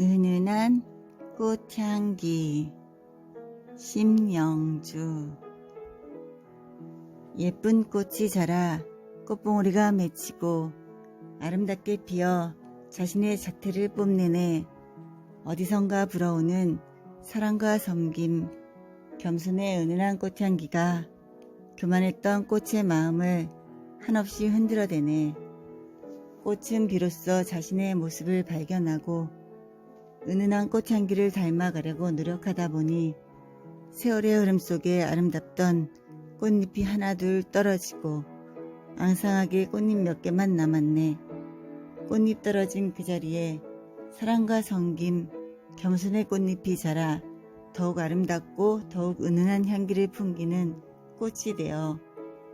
은은한 꽃향기 심영주. 예쁜 꽃이 자라 꽃봉오리가 맺히고 아름답게 피어 자신의 자태를 뽐내네 어디선가 불어오는 사랑과 섬김 겸손의 은은한 꽃향기가 교만했던 꽃의 마음을 한없이 흔들어대네. 꽃은 비로소 자신의 모습을 발견하고 은은한 꽃향기를 닮아가려고 노력하다 보니 세월의 흐름 속에 아름답던 꽃잎이 하나둘 떨어지고 앙상하게 꽃잎 몇 개만 남았네. 꽃잎 떨어진 그 자리에 사랑과 성김, 겸손의 꽃잎이 자라 더욱 아름답고 더욱 은은한 향기를 풍기는 꽃이 되어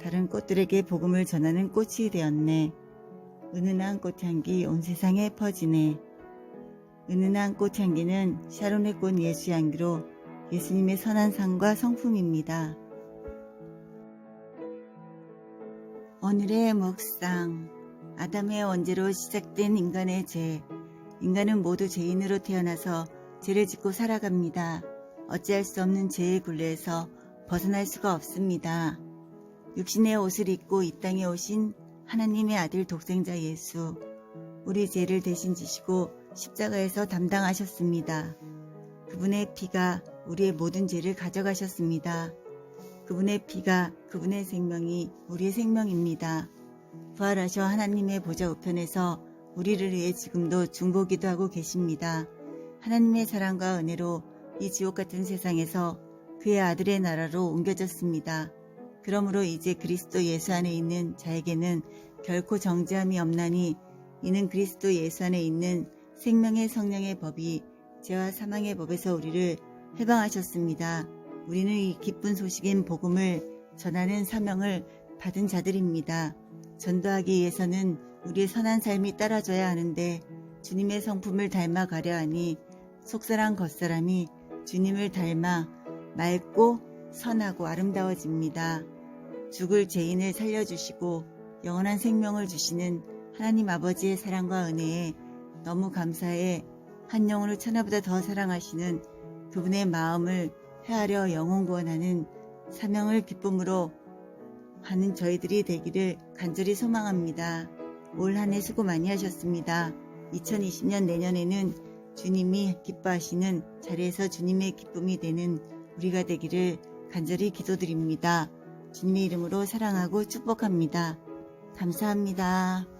다른 꽃들에게 복음을 전하는 꽃이 되었네. 은은한 꽃향기 온 세상에 퍼지네. 은은한 꽃향기는 샤론의 꽃 예수 향기로 예수님의 선한 상과 성품입니다. 오늘의 묵상 아담의 원죄로 시작된 인간의 죄 인간은 모두 죄인으로 태어나서 죄를 짓고 살아갑니다. 어찌할 수 없는 죄의 굴레에서 벗어날 수가 없습니다. 육신의 옷을 입고 이 땅에 오신 하나님의 아들 독생자 예수 우리 죄를 대신 지시고 십자가에서 담당하셨습니다. 그분의 피가 우리의 모든 죄를 가져가셨습니다. 그분의 피가 그분의 생명이 우리의 생명입니다. 부활하셔 하나님의 보좌 우편에서 우리를 위해 지금도 중보기도 하고 계십니다. 하나님의 사랑과 은혜로 이 지옥 같은 세상에서 그의 아들의 나라로 옮겨졌습니다. 그러므로 이제 그리스도 예수 안에 있는 자에게는 결코 정죄함이 없나니 이는 그리스도 예수 안에 있는 생명의 성령의 법이 죄와 사망의 법에서 우리를 해방하셨습니다. 우리는 이 기쁜 소식인 복음을 전하는 사명을 받은 자들입니다. 전도하기 위해서는 우리의 선한 삶이 따라줘야 하는데 주님의 성품을 닮아가려 하니 속사람 겉사람이 주님을 닮아 맑고 선하고 아름다워집니다. 죽을 죄인을 살려주시고 영원한 생명을 주시는 하나님 아버지의 사랑과 은혜에 너무 감사해 한 영혼을 천하보다 더 사랑하시는 그분의 마음을 헤아려 영혼 구원하는 사명을 기쁨으로 하는 저희들이 되기를 간절히 소망합니다. 올 한 해 수고 많이 하셨습니다. 2020년 내년에는 주님이 기뻐하시는 자리에서 주님의 기쁨이 되는 우리가 되기를 간절히 기도드립니다. 주님의 이름으로 사랑하고 축복합니다. 감사합니다.